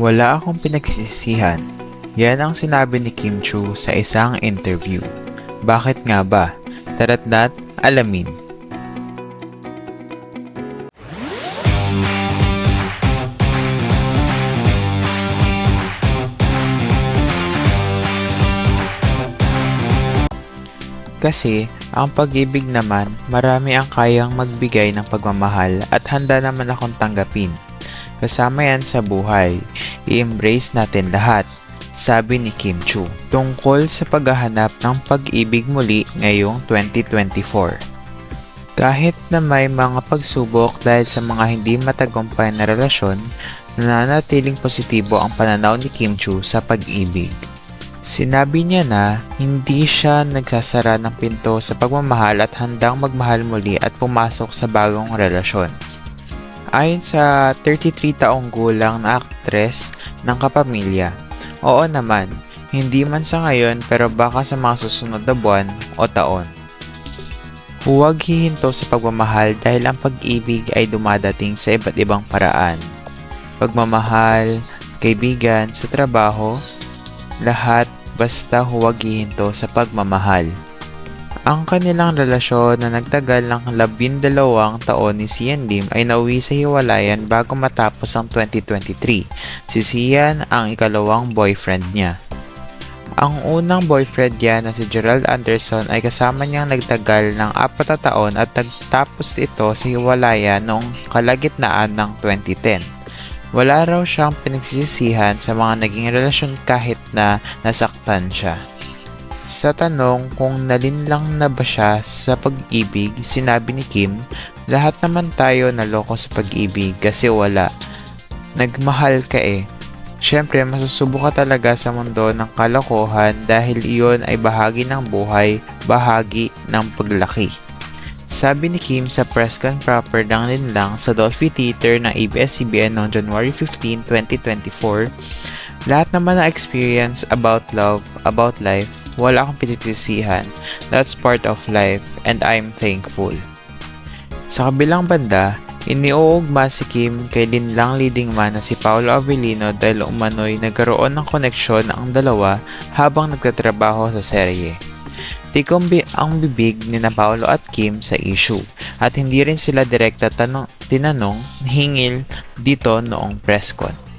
Wala akong pinagsisisihan. Yan ang sinabi ni Kim Chu sa isang interview. Bakit nga ba? Tara't na't alamin. Kasi, ang pag-ibig naman, marami ang kayang magbigay ng pagmamahal at handa naman akong tanggapin. Kasama yan sa buhay. I-embrace natin lahat, sabi ni Kim Chu. Tungkol sa paghahanap ng pag-ibig muli ngayong 2024. Kahit na may mga pagsubok dahil sa mga hindi matagumpay na relasyon, nananatiling positibo ang pananaw ni Kim Chu sa pag-ibig. Sinabi niya na hindi siya nagsasara ng pinto sa pagmamahal at handang magmahal muli at pumasok sa bagong relasyon. Ayon sa 33 taong gulang na aktres ng kapamilya, oo naman, hindi man sa ngayon pero baka sa mga susunod na buwan o taon. Huwag hihinto sa pagmamahal dahil ang pag-ibig ay dumadating sa iba't ibang paraan. Pagmamahal, kaibigan, sa trabaho, lahat basta huwag hihinto sa pagmamahal. Ang kanilang relasyon na nagtagal ng labindalawang taon ni Sian Lim ay nauwi sa hiwalayan bago matapos ang 2023. Si Sian ang ikalawang boyfriend niya. Ang unang boyfriend niya na si Gerald Anderson ay kasama niyang nagtagal ng apat na taon at nagtapos ito sa hiwalayan noong kalagitnaan ng 2010. Wala raw siyang pinagsisisihan sa mga naging relasyon kahit na nasaktan siya. Sa tanong kung nalinlang na ba siya sa pag-ibig, sinabi ni Kim, lahat naman tayo naloko sa pag-ibig kasi wala. Nagmahal ka eh. Siyempre, masusubo ka talaga sa mundo ng kalokohan dahil iyon ay bahagi ng buhay, bahagi ng paglaki. Sabi ni Kim sa press con proper ng linlang sa Dolphy Theater ng ABS-CBN noong January 15, 2024, lahat naman na experience about love, about life, wala akong pinisisihan. That's part of life and I'm thankful. Sa kabilang banda, iniuugma si Kim kay linlang leading man na si Paolo Avellino dahil umano'y nagkaroon ng koneksyon ang dalawa habang nagtatrabaho sa serye. Tikom bi ang bibig ni na Paolo at Kim sa issue at hindi rin sila direkta tanong, tinanong hingil dito noong press con.